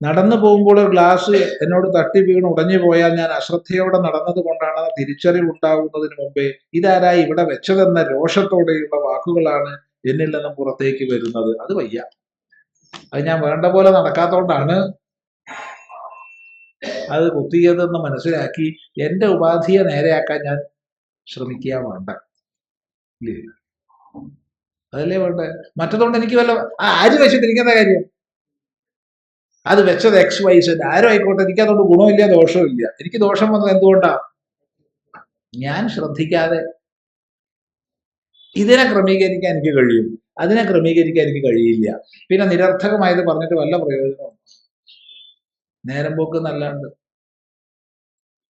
നടന്നു പോകുമ്പോൾ ഒരു ഗ്ലാസ് എന്നോട് തട്ടി വീണ് ഉടഞ്ഞു പോയാൽ ഞാൻ അശ്രദ്ധയോടെ നടന്നത് കൊണ്ടാണ് തിരിച്ചറിവുണ്ടാകുന്നതിന് മുമ്പേ ഇതാരായി ഇവിടെ വെച്ചതെന്ന രോഷത്തോടെയുള്ള വാക്കുകളാണ് എന്നിൽ നിന്നും പുറത്തേക്ക് വരുന്നത്. അത് വയ്യ. അത് ഞാൻ വേണ്ട പോലെ നടക്കാത്തോണ്ടാണ് അത് കുത്തിയതെന്ന് മനസ്സിലാക്കി എന്റെ ഉപാധിയെ നേരെയാക്കാൻ ഞാൻ ശ്രമിക്കുക വേണ്ട. അതല്ലേ വേണ്ട? മറ്റതുകൊണ്ട് എനിക്ക് വല്ല ആര് വെച്ചിട്ടിരിക്കുന്ന കാര്യം? അത് വെച്ചത് എക്സ് വൈസ് സെഡ് ആരും ആയിക്കോട്ടെ എനിക്ക് അതുകൊണ്ട് ഗുണമില്ല ദോഷമില്ല എനിക്ക് ദോഷം വന്നത് എന്തുകൊണ്ടാ? ഞാൻ ശ്രദ്ധിക്കാതെ ഇതിനെ ക്രമീകരിക്കാൻ എനിക്ക് കഴിയും. അതിനെ ക്രമീകരിക്കാൻ എനിക്ക് കഴിയില്ല. പിന്നെ നിരർത്ഥകമായത് പറഞ്ഞിട്ട് വല്ല പ്രയോജനവും? നേരം പോക്ക് നല്ലാണ്ട്.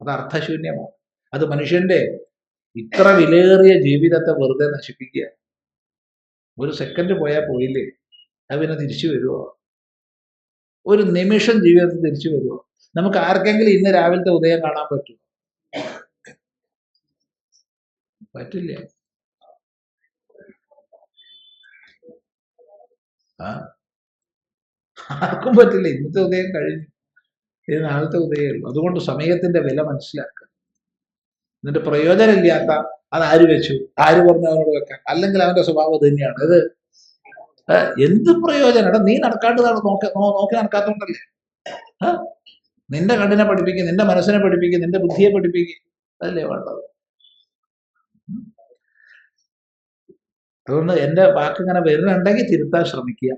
അത് അർത്ഥശൂന്യമാണ്. അത് മനുഷ്യന്റെ ഇത്ര വിലയേറിയ ജീവിതത്തെ വെറുതെ നശിപ്പിക്കുക. ഒരു സെക്കൻഡ് പോയാൽ പോയില്ലേ? അത് പിന്നെ തിരിച്ചു വരുമോ ഒരു നിമിഷം ജീവിതത്തിൽ തിരിച്ചു വരുമോ നമുക്ക് ആർക്കെങ്കിലും ഇന്ന് രാവിലത്തെ ഉദയം കാണാൻ പറ്റുമോ പറ്റില്ല. ആ? ആർക്കും പറ്റില്ല. ഇന്നത്തെ ഉദയം കഴിഞ്ഞു. ഇത് നാളത്തെ ഉദയമേ ഉള്ളൂ. അതുകൊണ്ട് സമയത്തിന്റെ വില മനസ്സിലാക്കുക. എന്നിട്ട് പ്രയോജനമില്ലാത്ത അത് ആര് വെച്ചു? ആര് പറഞ്ഞു അവനോട് വെക്കാൻ? അല്ലെങ്കിൽ അവന്റെ സ്വഭാവം തന്നെയാണ്. ഇത് എന്ത് പ്രയോജനം? നീ നടക്കാത്തതാണ് നോക്കി നോക്കി നടക്കാത്തോണ്ടല്ലേ നിന്റെ കണ്ണിനെ പഠിപ്പിക്കും നിന്റെ മനസ്സിനെ പഠിപ്പിക്കും നിന്റെ ബുദ്ധിയെ പഠിപ്പിക്കും. അതല്ലേ വേണ്ടത്. അതുകൊണ്ട് എന്റെ വാക്ക് ഇങ്ങനെ വരുന്നുണ്ടെങ്കിൽ തിരുത്താൻ ശ്രമിക്കുക.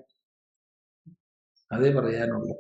അതേ പറയാനുള്ളൂ.